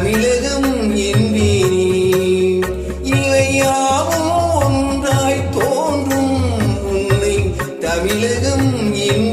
தமிழகம் என்பேனே. இவையாவும் ஒன்றாய் தோன்றும் உன்னை தமிழகம் என்